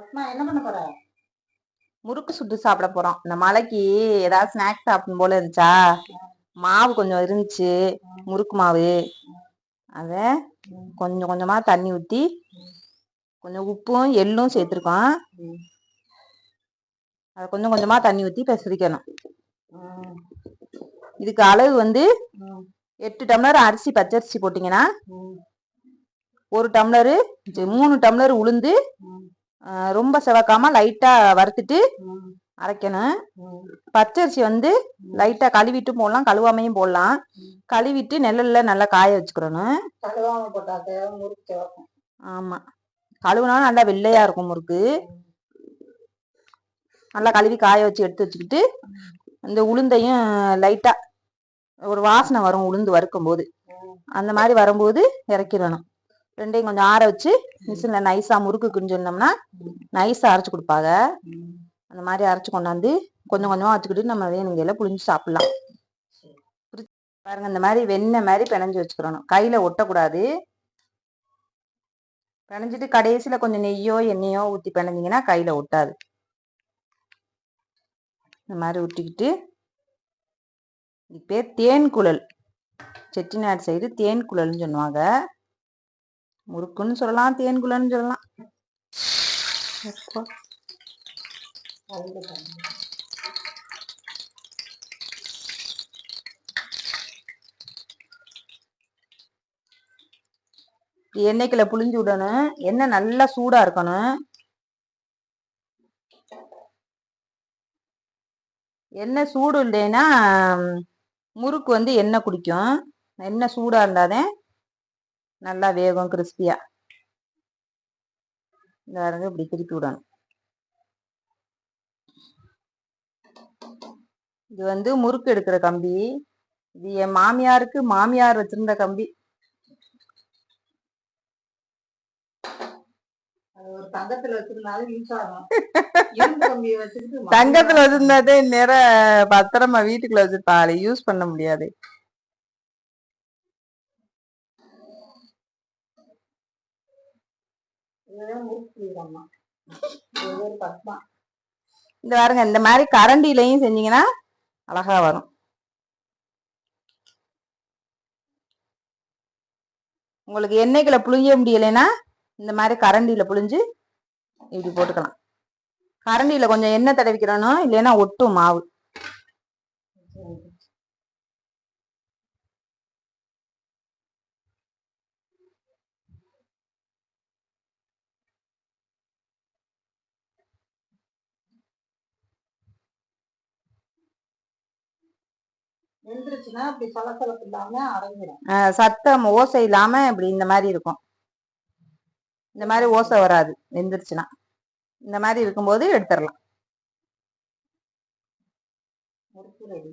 பத்மா என்ன பண்ண போற? முறுக்கு சுட்டு சாப்பிட போறோம். இந்த மலைக்கு ஏதாவது ஸ்நாக்ஸ் சாப்பிடும் போல இருந்துச்சா? மாவு கொஞ்சம் இருந்துச்சு. முறுக்கு மாவு. அத கொஞ்சம் கொஞ்சமா தண்ணி ஊத்தி கொஞ்சம் உப்பும் எள்ளும் சேர்த்துருக்கோம். அதை கொஞ்சம் கொஞ்சமா தண்ணி ஊத்தி பெசரிக்கணும். இதுக்கு அளவு வந்து எட்டு டம்ளர் அரிசி பச்சரிசி போட்டீங்கன்னா ஒரு டம்ளரு மூணு டம்ளர் உளுந்து ரொம்ப செவக்காம லைட்டா வறுத்துட்டு அரைக்கணும். பச்சரிசி வந்து லைட்டா கழுவிட்டு போடலாம் கழுவாமையும் போடலாம். கழுவிட்டு நெழல்ல நல்லா காய வச்சுக்கிறணும் கழுவாம போட்டாக்க முறுக்கு சிவக்கும். ஆமா. கழுவுனாலும் நல்லா வெள்ளையா இருக்கும் முறுக்கு. நல்லா கழுவி காய வச்சு எடுத்து வச்சுக்கிட்டு இந்த உளுந்தையும் லைட்டா ஒரு வாசனை வரும் உளுந்து வறுக்கும் போது அந்த மாதிரி வரும்போது இறக்கிடணும். ரெண்டையும் கொஞ்சம் ஆற வச்சு மிஷினில் நைஸாக முறுக்கு சொன்னோம்னா நைஸாக அரைச்சி கொடுப்பாங்க. அந்த மாதிரி அரைச்சி கொண்டாந்து கொஞ்சம் கொஞ்சமாக வச்சுக்கிட்டு நம்ம வேணுங்கையில் புளிஞ்சு சாப்பிட்லாம். பாருங்க இந்த மாதிரி வெண்ணெய் மாதிரி பிணைஞ்சு வச்சுக்கிறணும். கையில் ஒட்டக்கூடாது. பிணைஞ்சிட்டு கடைசியில் கொஞ்சம் நெய்யோ எண்ணெயோ ஊற்றி பிணைஞ்சிங்கன்னா கையில் ஒட்டாது. இந்த மாதிரி ஊற்றிக்கிட்டு இது பேர் தேன் குழல். செட்டிநாடு சைடு தேன் குழல்னு சொல்லுவாங்க. முறுக்குன்னு சொல்லலாம் தேன் குழல்னு சொல்லலாம். அப்பா. எண்ணெய்க்குள்ள புளிஞ்சு விடணும். எண்ணெய் நல்லா சூடா இருக்கணும். எண்ணெய் சூடு இல்லைன்னா முறுக்கு வந்து எண்ணெய் குடிக்கும். எண்ணெய் சூடா இருந்தாதான் நல்லா வேகும் கிறிஸ்பியா இந்த பாருங்க இப்படி திருப்பி விடணும். இது வந்து முறுக்கு எடுக்கிற கம்பி. இது என் மாமியாருக்கு மாமியார் வச்சிருந்த கம்பி. அது ஒரு தங்கத்துல வச்சிருந்தாலும் தங்கத்துல வச்சிருந்தாதே நேர பத்திரமா வீட்டுக்குள்ள வச்சிருப்பாள் யூஸ் பண்ண முடியாது. இதுதான் இது ஒரு பத்மா. இந்த பாருங்க இந்த மாதிரி கரண்டிலையும் செஞ்சீங்கன்னா அழகா வரும். உங்களுக்கு எண்ணெய்களை புழிஞ்ச முடியலைன்னா இந்த மாதிரி கரண்டியில புழிஞ்சு இப்படி போட்டுக்கலாம். கரண்டியில கொஞ்சம் எண்ணெய் தடவிக்கிறோன்னா இல்லைன்னா ஒட்டும் மாவு. வெந்துருச்சுன்னா அப்படி சலசலப்பு இல்லாம சத்தம் ஓசை இல்லாம இப்படி இந்த மாதிரி இருக்கும். இந்த மாதிரி ஓசை வராது வெந்துருச்சுன்னா. இந்த மாதிரி இருக்கும்போது எடுத்துடலாம் முறுக்கு ரெடி